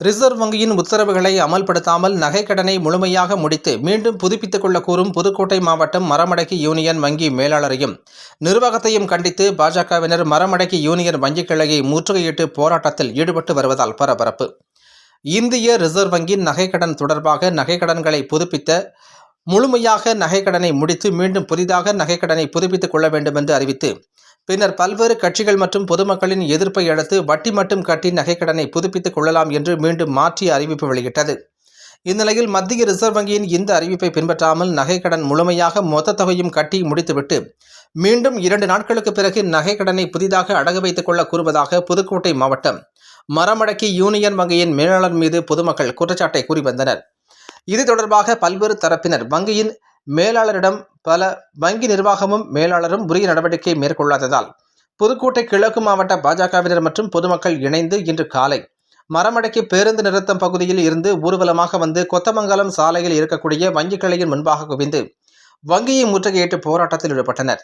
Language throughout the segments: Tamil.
ரிசர்வ் வங்கியின் உத்தரவுகளை அமல்படுத்தாமல் நகைக்கடனை முழுமையாக முடித்து மீண்டும் புதுப்பித்துக் கொள்ள கூறும் புதுக்கோட்டை மாவட்டம் மரமடக்கி யூனியன் வங்கி மேலாளரையும் நிர்வாகத்தையும் கண்டித்து பாஜகவினர் மரமடக்கி யூனியன் வங்கிக் கிளையை முற்றுகையிட்டு போராட்டத்தில் ஈடுபட்டு வருவதால் பரபரப்பு. இந்திய ரிசர்வ் வங்கியின் நகைக்கடன் தொடர்பாக நகைக்கடன்களை புதுப்பித்த முழுமையாக நகைக்கடனை முடித்து மீண்டும் புதிதாக நகைக்கடனை புதுப்பித்துக் கொள்ள வேண்டும் என்று அறிவித்து பின்னர் பல்வேறு கட்சிகள் மற்றும் பொதுமக்களின் எதிர்ப்பை அடுத்து வட்டி மட்டும் கட்டி நகைக்கடனை புதுப்பித்துக் கொள்ளலாம் என்று மீண்டும் மாற்றி அறிவிப்பு வெளியிட்டது. இந்நிலையில் மத்திய ரிசர்வ் வங்கியின் இந்த அறிவிப்பை பின்பற்றாமல் நகைக்கடன் முழுமையாக மொத்த தொகையும் கட்டி முடித்துவிட்டு மீண்டும் இரண்டு நாட்களுக்கு பிறகு நகைக்கடனை புதிதாக அடகு வைத்துக் கொள்ள கூறுவதாக புதுக்கோட்டை மாவட்டம் மரமடக்கி யூனியன் வங்கியின் மேலாளர் மீது பொதுமக்கள் குற்றச்சாட்டை கூறி வந்தனர். இது தொடர்பாக பல்வேறு தரப்பினர் வங்கியின் மேலாளரிடம் பல வங்கி நிர்வாகமும் மேலாளரும் உரிய நடவடிக்கை மேற்கொள்ளாததால் புதுக்கோட்டை கிழக்கு மாவட்ட பாஜகவினர் மற்றும் பொதுமக்கள் இணைந்து இன்று காலை மரமடக்கி பேருந்து நிறுத்தம் பகுதியில் இருந்து ஊர்வலமாக வந்து கொத்தமங்கலம் சாலையில் இருக்கக்கூடிய வங்கிக் கிளையின் முன்பாக குவிந்து வங்கியை முற்றுகையிட்டு போராட்டத்தில் ஈடுபட்டனர்.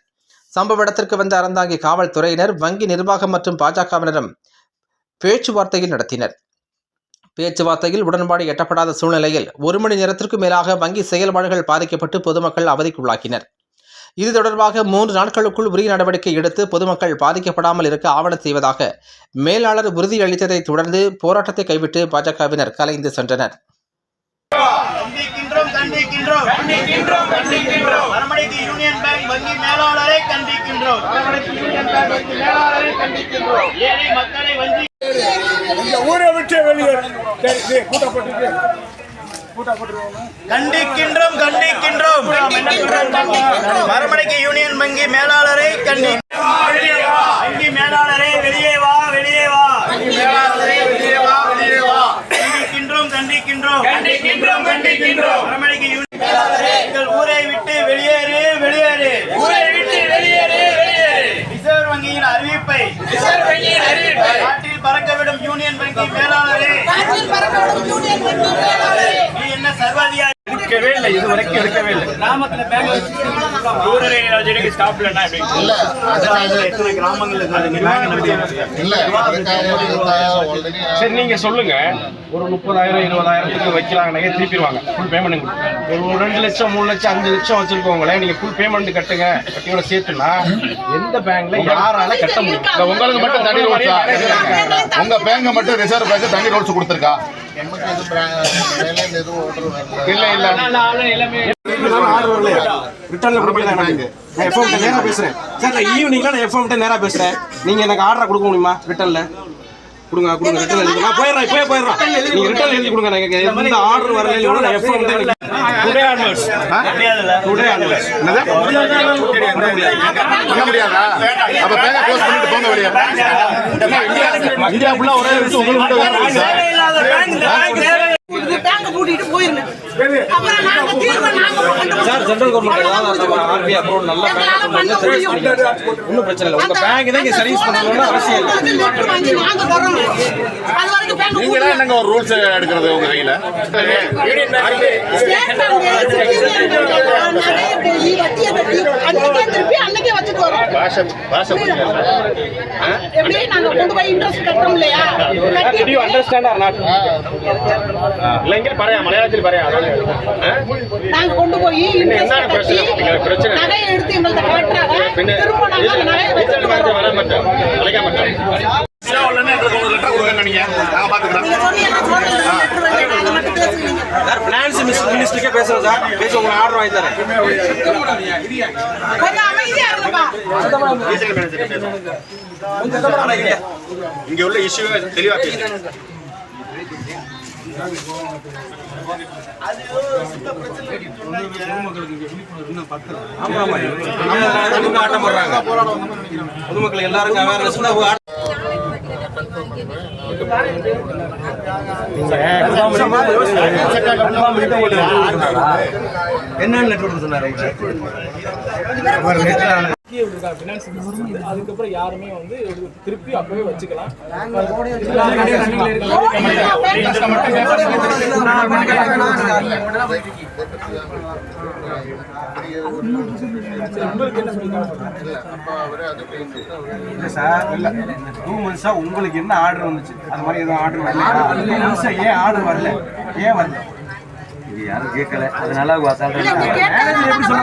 சம்பவ இடத்திற்கு வந்த அறந்தாங்கி காவல்துறையினர் வங்கி நிர்வாகம் மற்றும் பாஜகவினரும் பேச்சுவார்த்தையில் நடத்தினர். பேச்சுவார்த்தையில் உடன்பாடு எட்டப்படாத சூழ்நிலையில் ஒரு மணி நேரத்திற்கு மேலாக வங்கி செயல்பாடுகள் பாதிக்கப்பட்டு பொதுமக்கள் அவதிக்குள்ளாக்கினர் இது தொடர்பாக மூன்று நாட்களுக்குள் உரிய நடவடிக்கை எடுத்து பொதுமக்கள் பாதிக்கப்படாமல் இருக்க ஆவணம் செய்வதாக மேலாளர் உறுதியளித்ததை தொடர்ந்து போராட்டத்தை கைவிட்டு பாஜகவினர் கலைந்து சென்றனர். மேலாளரை கண்டிக்கின்றோம். ஏழை மக்களை வங்கி ஊரை விட்டு வெளியே சரி சரி கூட்ட போட்டுட்டு கூட்ட போட்டுருவாங்க கண்டிக்கின்றோம் கண்டிக்கின்றோம். மரமடைக்கு யூனியன் வங்கி மேலாளரை கண்டி வங்கி மேலாளரை வெளியே வா வெளியே வா வெளியே வா வெளியே வா கண்டிக்கின்றோம் கண்டிக்கின்றோம் கண்டிக்கின்றோம் கண்டிக்கின்றோம் மரமடைக்கு யூனியன் மேலாளரை எங்கள் ஊரை விட்டு வெளியேறு வெளியேறு ஊரை விட்டு வெளியேறு வெளியேறு ரிசர்வ் வங்கியின் அறிவிப்பை ரிசர்வ் வங்கியின் அறிவிப்பை நாட்டில் பறக்கவிடும் யூனியன் வங்கி மேலாளரே காற்றில் பறக்கவிடும் யூனியன் வங்கி மேலாளரே நீ என்ன சர்வாதிகாரி எடுக்கவே இல்லை இது வரைக்கும் எடுக்கவே இல்லை. கிராமத்துல பேங்க் ரூரல் எத்தனை கிராமங்கள் already சரி நீங்க சொல்லுங்க. ஒரு முப்பதாயிரம் இருபதாயிரத்துக்கு வைக்கிறாங்க நகை திருப்பிடுவாங்க ஃபுல் பேமெண்ட் ஒரு ரெண்டு லட்சம் மூணு லட்சம் அஞ்சு லட்சம் வச்சிருக்கவங்களே நீங்க ஃபுல் பேமெண்ட் கட்டுங்க. வட்டியோட சேர்த்துனா எந்த பேங்க்ல யாரால கட்ட முடியும்? உங்களுக்கு மட்டும் தனி ரூல்ஸா உங்க பேங்க மட்டும் ரிசர்வ் பேங்க் தனி ரூல்ஸ் கொடுத்துருக்கா? நமக்கு இது எதுவும் வரல. இல்ல இல்ல ஆர்டர் வரலையா ரிட்டர்ன்ல எனக்கு நான் எஃப்எம் நேரா பேசுறேன் சார் நான் ஈவினிங்ல நான் எஃப்எம் நேரா பேசுறேன். நீங்க எனக்கு ஆர்டர் கொடுக்க முடியுமா? ரிட்டர்ன்ல கொடுங்க கொடுங்க ரிட்டர்ன் எழுதி நான் போயிடுறேன் இப்போயே போயிடுறேன் நீங்க ரிட்டர்ன் எழுதி கொடுங்க எனக்கு எந்த ஆர்டர் வரல இல்ல நான் எஃப்எம் கிட்ட டுடே ஆன்வர்ட்ஸ் டுடே ஆன்வர்ட்ஸ் என்னது? பண்ண முடியாதா? அப்ப பேங்க க்ளோஸ் பண்ணிட்டு போங்க வெளியே இந்தியா ஃபுல்லா ஒரே விஷயம் உங்களுக்கு மட்டும் வேற பேங்க் கூட்டிட்டு போயிருங்க அப்புறம் நாங்க தீர்வு நாங்க கொண்டு சார் சென்ட்ரல் கவர்மெண்ட் ஏதாவது ஆர்பிஐ அப்ரூவல் நல்ல ஒன்றும் பிரச்சனை இல்லை உங்க பேங்க் தான் இங்க சர்வீஸ் பண்ணணும்னு அவசியம் இல்லை நாங்க தரோம் அது வரைக்கும் பேங்க் நீங்க தான் என்னங்க ஒரு ரூல்ஸ் எடுக்கிறது உங்க கையில ஸ்டேட் போய் வட்டியை கட்டி அன்னைக்கே திருப்பி அன்னைக்கே வச்சுட்டு வரோம் பாஷை நாங்க கொண்டு போய் இன்ட்ரெஸ்ட் இல்லையா நாங்க கொண்டு போய் இன்ட்ரெஸ்ட் கட்டி நகையை எடுத்து காட்டுறாங்க திரும்ப நாங்க நகையை வச்சுட்டு வரோம் அழைக்க கொடுங்க நீங்க நாங்க பாத்துக்கிறோம் நீங்க சொன்னீங்கன்னா சொல்றது லெட்டர் வந்து நாங்க மட்டும் பேசுறீங்க சார் பினான்ஸ் மினிஸ்டருக்கே பேசுறேன் சார் பேச உங்களுக்கு ஆர்டர் வாங்கி தரேன் கொஞ்சம் அமைதியா இருங்கப்பா இங்க உள்ள இஷ்யூ தெளிவா போடுறாங்க பொதுமக்கள் எல்லாருக்கும் அவேர்னஸ் என்னன்னு நெட்வொர்க் சொன்னாரு அதுக்கப்புறம் யாருமே வந்து திருப்பி அப்பவே வச்சுக்கலாம். இல்ல சார் இல்ல. டூ மந்த்ஸா உங்களுக்கு என்ன ஆர்டர் வந்துச்சு? அது மாதிரி எதுவும் ஆர்டர் வரல ஏன் ஆர்டர் வரல? ஏன் வரல? யாரும் கேட்கல. அதனால அவங்க அசால்ட்டா